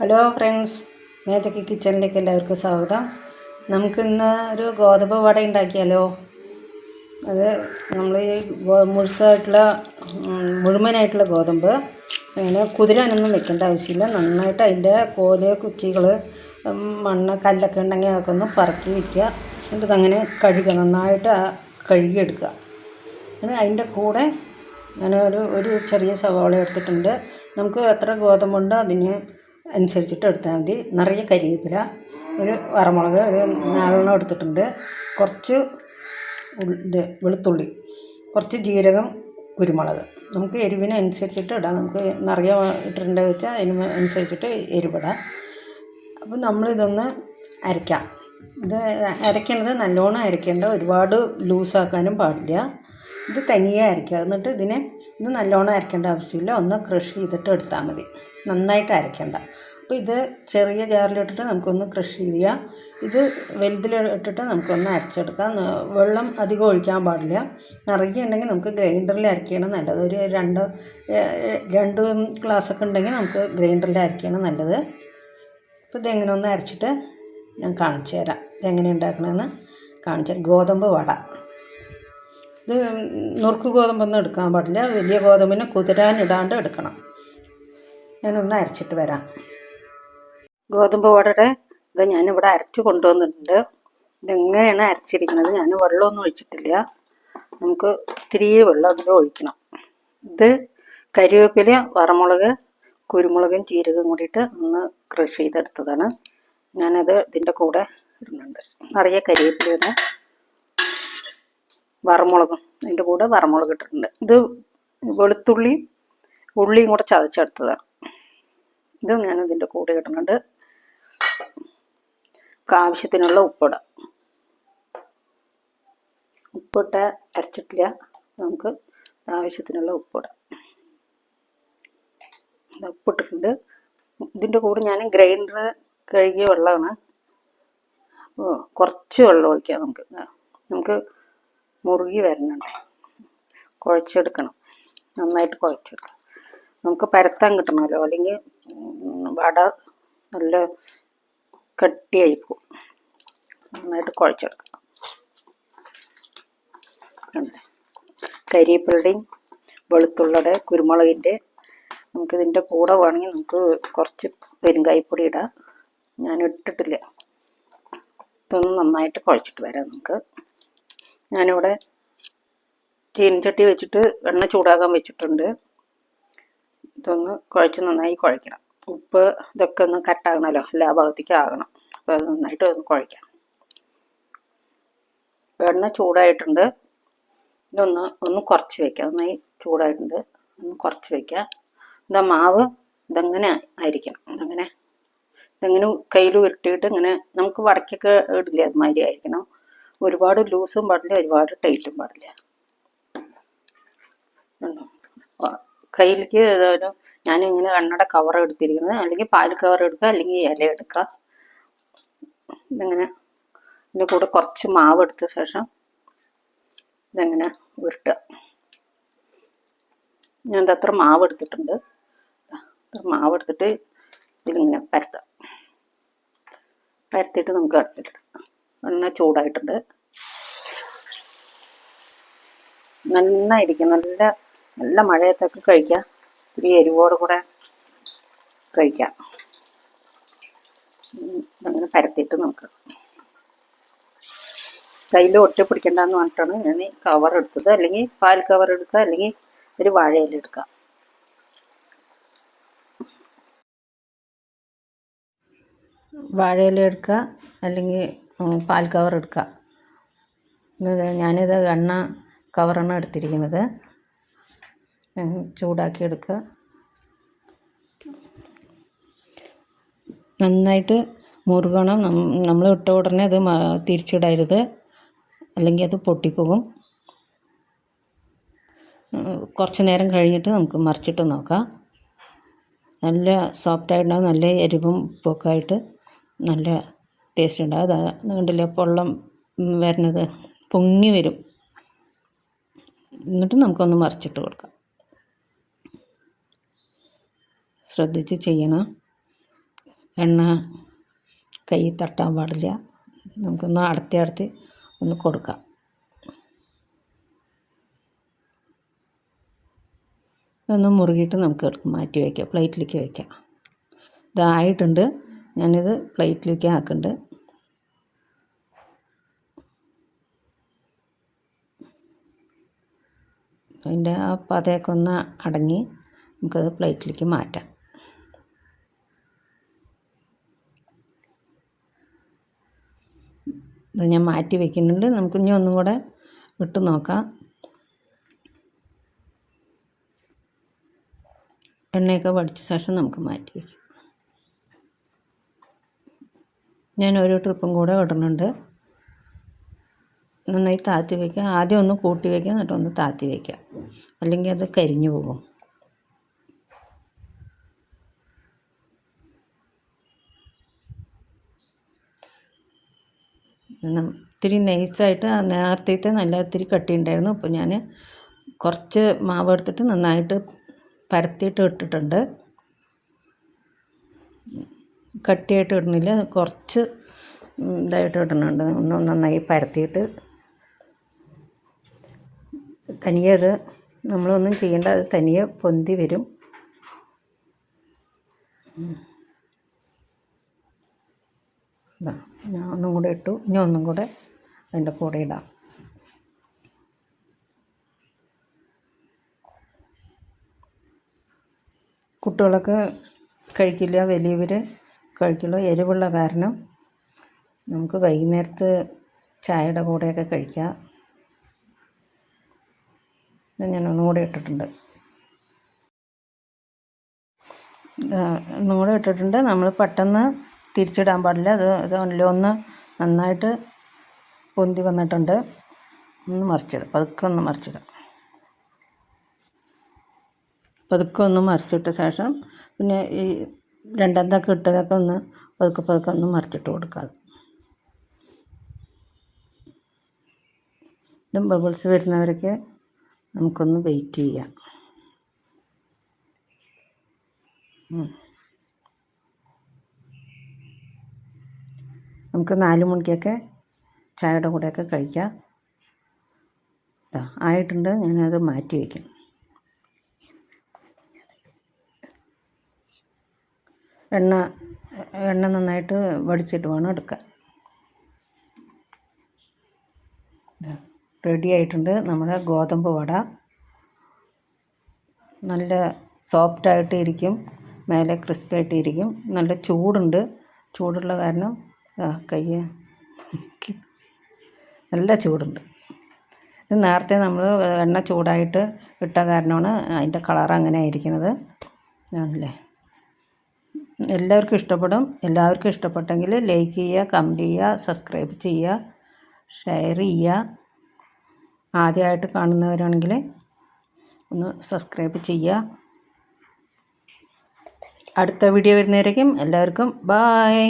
Hello friends മേജക്ക് കിച്ചണിലേക്ക് എല്ലാവർക്കും സ്വാഗതം. നമുക്കിന്ന് ഒരു ഗോതമ്പ് വട ഉണ്ടാക്കിയാലോ? അത് നമ്മൾ ഈ മുഴുസായിട്ടുള്ള മുഴുവനായിട്ടുള്ള ഗോതമ്പ്. അങ്ങനെ കുതിരാനൊന്നും വെക്കേണ്ട ആവശ്യമില്ല. നന്നായിട്ട് അതിന്റെ കോൽ കുച്ചികൾ മണ്ണ് കല്ലൊക്കെ ഉണ്ടെങ്കിൽ അതൊക്കെ ഒന്ന് പറക്കി വയ്ക്കുക എന്നിട്ട് അങ്ങനെ കഴുകുക. നന്നായിട്ട് കഴുകിയെടുക്കുക. അതിന്റെ കൂടെ ഞാൻ ഒരു ഒരു ചെറിയ സവാള എടുത്തിട്ടുണ്ട്. നമുക്ക് എത്ര ഗോതമ്പുണ്ടോ അതിന് അനുസരിച്ചിട്ട് എടുത്താൽ മതി. നിറയെ കരിവേപ്പില ഒരു വറമുളക് ഒരു നാലെണ്ണം എടുത്തിട്ടുണ്ട്. കുറച്ച് ഇത് വെളുത്തുള്ളി കുറച്ച് ജീരകം കുരുമുളക്. നമുക്ക് എരിവിന് അനുസരിച്ചിട്ട് ഇടാം. നമുക്ക് നിറയെ ഇട്ടിട്ടുണ്ട് വെച്ചാൽ അതിന് അനുസരിച്ചിട്ട് എരിവിടാം. അപ്പോൾ നമ്മളിതൊന്ന് അരയ്ക്കാം. ഇത് അരയ്ക്കേണ്ടത് നല്ലോണം അരയ്ക്കേണ്ട. ഒരുപാട് ലൂസാക്കാനും പാടില്ല. ഇത് തനിയെ അരയ്ക്കുക. എന്നിട്ട് ഇതിനെ ഇത് നല്ലോണം അരയ്ക്കേണ്ട ആവശ്യമില്ല. ഒന്ന് ക്രഷ് ചെയ്തിട്ട് എടുത്താൽ മതി. നന്നായിട്ട് അരയ്ക്കേണ്ട. അപ്പോൾ ഇത് ചെറിയ ജാറിലിട്ടിട്ട് നമുക്കൊന്ന് ക്രഷ് ചെയ്യാം ഇത് വലുതിലിട്ടിട്ട് നമുക്കൊന്ന് അരച്ചെടുക്കാം. വെള്ളം അധികം ഒഴിക്കാൻ പാടില്ല. നിറയെ നമുക്ക് ഗ്രൈൻഡറിൽ അരയ്ക്കുകയാണ് നല്ലത്. ഒരു രണ്ട് രണ്ട് ഗ്ലാസ്സൊക്കെ ഉണ്ടെങ്കിൽ നമുക്ക് ഗ്രൈൻഡറിൽ അരയ്ക്കുകയാണ് നല്ലത്. അപ്പോൾ ഇതെങ്ങനെ ഒന്ന് അരച്ചിട്ട് ഞാൻ കാണിച്ചു തരാം. ഇതെങ്ങനെ ഉണ്ടാക്കണമെന്ന് കാണിച്ചു ഗോതമ്പ് വട. ഇത് നുറുക്ക് ഗോതമ്പൊന്നും എടുക്കാൻ പാടില്ല. വലിയ ഗോതമ്പിനെ കുതിരാനിടാണ്ട് എടുക്കണം. ഞാനൊന്ന് അരച്ചിട്ട് വരാം. ഗോതമ്പ് വടയുടെ ഇത് ഞാനിവിടെ അരച്ച് കൊണ്ടുവന്നിട്ടുണ്ട്. ഇതെങ്ങനെയാണ് അരച്ചിരിക്കുന്നത്? ഞാൻ വെള്ളമൊന്നും ഒഴിച്ചിട്ടില്ല. നമുക്ക് ഇത്തിരി വെള്ളം അതിൽ ഒഴിക്കണം. ഇത് കരിവേപ്പില വറമുളക് കുരുമുളകും ജീരകം കൂടിയിട്ട് ഒന്ന് ക്രഷ് ചെയ്തെടുത്തതാണ്. ഞാനത് ഇതിന്റെ കൂടെ ഇടുന്നുണ്ട്. നിറയെ കരിവേപ്പിലയുടെ വറമുളകും അതിന്റെ കൂടെ വറമുളക് ഇട്ടിട്ടുണ്ട്. ഇത് വെളുത്തുള്ളി ഉള്ളിയും കൂടെ ചതച്ചെടുത്തതാണ്. ഇത് ഞാൻ ഇതിന്റെ കൂടെ ഇടുന്നുണ്ട്. ആവശ്യത്തിനുള്ള ഉപ്പിടാം. ഉപ്പിട്ട അരച്ചിട്ടില്ല. നമുക്ക് ആവശ്യത്തിനുള്ള ഉപ്പിടാം. ഉപ്പിട്ടിട്ടുണ്ട്. ഇതിന്റെ കൂടെ ഞാൻ ഗ്രൈൻഡർ കഴുകിയ വെള്ളമാണ്. അപ്പോൾ കുറച്ച് വെള്ളം ഒഴിക്കാം നമുക്ക്. നമുക്ക് മുറുകി വരണുണ്ട് കുഴച്ചെടുക്കണം. നന്നായിട്ട് കുഴച്ചെടുക്കണം. നമുക്ക് പരത്താൻ കിട്ടണമല്ലോ. അല്ലെങ്കിൽ വട നല്ല കട്ടിയായി പോകും നന്നായിട്ട് കുഴച്ചെടുക്കാം ഉണ്ട്. കരിവേപ്പിലയുടെയും വെളുത്തുള്ളിയുടെ കുരുമുളകിന്റെ നമുക്കിതിന്റെ കൂടെ വേണമെങ്കിൽ നമുക്ക് കുറച്ച് പെരുങ്കായ്പൊടി ഇടാം. ഞാൻ ഇട്ടിട്ടില്ല. ഇതൊന്ന് നന്നായിട്ട് കുഴച്ചിട്ട് വരാം നമുക്ക്. ഞാനിവിടെ ചീനച്ചട്ടി വെച്ചിട്ട് എണ്ണ ചൂടാകാൻ വെച്ചിട്ടുണ്ട്. ഇതൊന്ന് കുഴച്ച് നന്നായി കുഴക്കണം ഉപ്പ് ഇതൊക്കെ ഒന്ന് കട്ടാകണമല്ലോ എല്ലാ ഭാഗത്തേക്കും ആകണം. അപ്പോൾ അത് നന്നായിട്ട് ഒന്ന് കുഴയ്ക്കാം. എണ്ണ ചൂടായിട്ടുണ്ട്. ഇതൊന്ന് ഒന്ന് കുറച്ച് വെക്കാം. നന്നായി ചൂടായിട്ടുണ്ട്. ഒന്ന് കുറച്ച് വെക്കാം. ഇതാ മാവ് ഇതങ്ങനെ ആയിരിക്കണം. ഇതങ്ങനെ ഇതെങ്ങനെ കയ്യിൽ ഉരുട്ടിയിട്ട് ഇങ്ങനെ നമുക്ക് വടക്കൊക്കെ ഇടില്ല അതുമാതിരി ആയിരിക്കണം. ഒരുപാട് ലൂസും പാടില്ല ഒരുപാട് ടൈറ്റും പാടില്ല. ഉണ്ടോ? കയ്യിലേക്ക് ഏതായാലും ഞാനിങ്ങനെ കണ്ണട കവർ എടുത്തിരിക്കുന്നത്. അല്ലെങ്കിൽ പാൽ കവർ എടുക്കുക അല്ലെങ്കിൽ ഇല എടുക്കുക. ഇതിങ്ങനെ? ഇതിന്റെ കൂടെ കുറച്ച് മാവ് എടുത്ത ശേഷം ഇതെങ്ങനെ ഉരുട്ടുക. ഞാൻ അത്ര മാവ് എടുത്തിട്ടുണ്ട്. മാവ് എടുത്തിട്ട് ഇതിലിങ്ങനെ പരത്താം. പരത്തിയിട്ട് നമുക്ക് അടുത്തിട്ടിടാം എണ്ണ ചൂടായിട്ടുണ്ട്. നന്നായിരിക്കും. നല്ല നല്ല മഴയത്തൊക്കെ കഴിക്കാം. ഇത്തിരി എരിവോട് കൂടെ കഴിക്കാം. അങ്ങനെ പരത്തിയിട്ട് നമുക്ക് കയ്യിൽ ഒട്ടി പിടിക്കണ്ടെന്ന് പറഞ്ഞിട്ടാണ് ഞാൻ ഈ കവർ എടുത്തത്. അല്ലെങ്കിൽ പാൽ കവർ എടുക്കുക അല്ലെങ്കിൽ ഒരു വാഴയില എടുക്കുക. വാഴയില എടുക്കുക അല്ലെങ്കിൽ പാൽ കവർ എടുക്കുക. ഞാനിത് എണ്ണ കവറാണ് എടുത്തിരിക്കുന്നത്. ഉം, ചൂടാക്കി എടുക്കുക നന്നായിട്ട് മുറുകണം. നമ്മൾ ഇട്ട ഉടനെ അത് തിരിച്ചിടരുത്. അല്ലെങ്കിൽ അത് പൊട്ടിപ്പോകും. കുറച്ച് നേരം കഴിഞ്ഞിട്ട് നമുക്ക് മറിച്ചിട്ട് നോക്കാം. നല്ല സോഫ്റ്റ് ആയിട്ടുണ്ടാവും. നല്ല എരിവും ഉപ്പൊക്കെ ആയിട്ട് നല്ല ടേസ്റ്റ് ഉണ്ടാകും അതാ കണ്ടില്ലേ പൊള്ളം വരുന്നത് പൊങ്ങി വരും. എന്നിട്ട് നമുക്കൊന്ന് മറിച്ചിട്ട് കൊടുക്കാം. ശ്രദ്ധിച്ച് ചെയ്യണം. എണ്ണ കൈ തട്ടാൻ പാടില്ല. നമുക്കൊന്ന് അടത്തി അടത്തി ഒന്ന് കൊടുക്കാം. ഒന്ന് മുറുകിയിട്ട് നമുക്ക് എടുക്കും മാറ്റി വയ്ക്കാം. പ്ലേറ്റിലേക്ക് വയ്ക്കാം. ഇതായിട്ടുണ്ട് ഞാനിത് പ്ലേറ്റിലേക്ക് ആക്കുന്നുണ്ട്. അതിന്റെ ആ പതയൊക്കെ ഒന്ന് അടങ്ങി നമുക്കത് പ്ലേറ്റിലേക്ക് മാറ്റാം. ഇത് ഞാൻ മാറ്റി വെക്കുന്നുണ്ട്. നമുക്ക് ഇനി ഒന്നും കൂടെ ഇട്ട് നോക്കാം. എണ്ണയൊക്കെ വടിച്ച ശേഷം നമുക്ക് മാറ്റി വയ്ക്കാം ഞാൻ ഓരോ ട്രിപ്പും കൂടെ ഇടുന്നുണ്ട്. നന്നായി താത്തി വയ്ക്കുക ആദ്യം ഒന്ന് കൂട്ടി വയ്ക്കുക എന്നിട്ട് ഒന്ന് താത്തി വയ്ക്കുക അല്ലെങ്കിൽ അത് കരിഞ്ഞു പോകും. ഇത്തിരി നൈസായിട്ട് നേരത്തെ നല്ല ഇത്തിരി കട്ടിയുണ്ടായിരുന്നു. അപ്പോൾ ഞാൻ കുറച്ച് മാവ് എടുത്തിട്ട് നന്നായിട്ട് പരത്തിയിട്ട് ഇട്ടിട്ടുണ്ട്. കട്ടിയായിട്ട് ഇടുന്നില്ല. കുറച്ച് ഇതായിട്ട് ഇടുന്നുണ്ട്. ഒന്ന് നന്നായി പരത്തിയിട്ട്. തനിയെ അത് നമ്മളൊന്നും ചെയ്യേണ്ട അത് തനിയെ പൊന്തി വരും. ഞാൻ ഒന്നും കൂടെ ഇട്ടു. ഇനി ഒന്നും കൂടെ അതിന്റെ കൂടെ ഇടാം. കുട്ടികളൊക്കെ കഴിക്കില്ല വലിയവർ കഴിക്കില്ല എരിവുള്ള കാരണം നമുക്ക് വൈകുന്നേരത്ത് ചായയുടെ കൂടെയൊക്കെ കഴിക്കാം. ഞാൻ ഒന്നും കൂടെ ഇട്ടിട്ടുണ്ട്. ഒന്നും കൂടെ ഇട്ടിട്ടുണ്ട്. നമ്മൾ പെട്ടെന്ന് തിരിച്ചിടാൻ പാടില്ല. അത് ഇതല്ല ഒന്ന് നന്നായിട്ട് പൊന്തി വന്നിട്ടുണ്ട്. ഒന്ന് മറിച്ചിടാം. പതുക്കെ ഒന്ന് മറിച്ചിടാം. പതുക്കെ ഒന്ന് മറിച്ചിട്ട ശേഷം പിന്നെ ഈ രണ്ടാമതൊക്കെ ഇട്ടതൊക്കെ ഒന്ന് പതുക്കെ പതുക്കെ ഒന്ന് മറിച്ചിട്ട് കൊടുക്കാം ഇതും ബബിൾസ് വരുന്നവരൊക്കെ നമുക്കൊന്ന് വെയിറ്റ് ചെയ്യാം. നമുക്ക് നാല് മണിക്കൊക്കെ ചായയുടെ കൂടെയൊക്കെ കഴിക്കാം. ആയിട്ടുണ്ട്. ഞാനത് മാറ്റി വയ്ക്കും. എണ്ണ എണ്ണ നന്നായിട്ട് വടിച്ചിട്ട് വേണം എടുക്കാൻ. റെഡി ആയിട്ടുണ്ട് നമ്മുടെ ഗോതമ്പ് വട. നല്ല സോഫ്റ്റായിട്ട് ഇരിക്കും മേലെ ക്രിസ്പി ആയിട്ട് ഇരിക്കും നല്ല ചൂടുണ്ട്. ചൂടുള്ള കാരണം കൈ നല്ല ചൂടുണ്ട്. ഇത് നേരത്തെ നമ്മൾ എണ്ണ ചൂടായിട്ട് ഇട്ട കാരണമാണ് അതിന്റെ കളർ അങ്ങനെ ആയിരിക്കുന്നത്. ആണല്ലേ? എല്ലാവർക്കും ഇഷ്ടപ്പെടും. എല്ലാവർക്കും ഇഷ്ടപ്പെട്ടെങ്കിൽ ലൈക്ക് ചെയ്യുക കമന്റ് ചെയ്യുക സബ്സ്ക്രൈബ് ചെയ്യുക ഷെയർ ചെയ്യുക. ആദ്യമായിട്ട് കാണുന്നവരാണെങ്കിൽ ഒന്ന് സബ്സ്ക്രൈബ് ചെയ്യുക. അടുത്ത വീഡിയോ വരുന്നവരേക്കും എല്ലാവർക്കും ബായ്.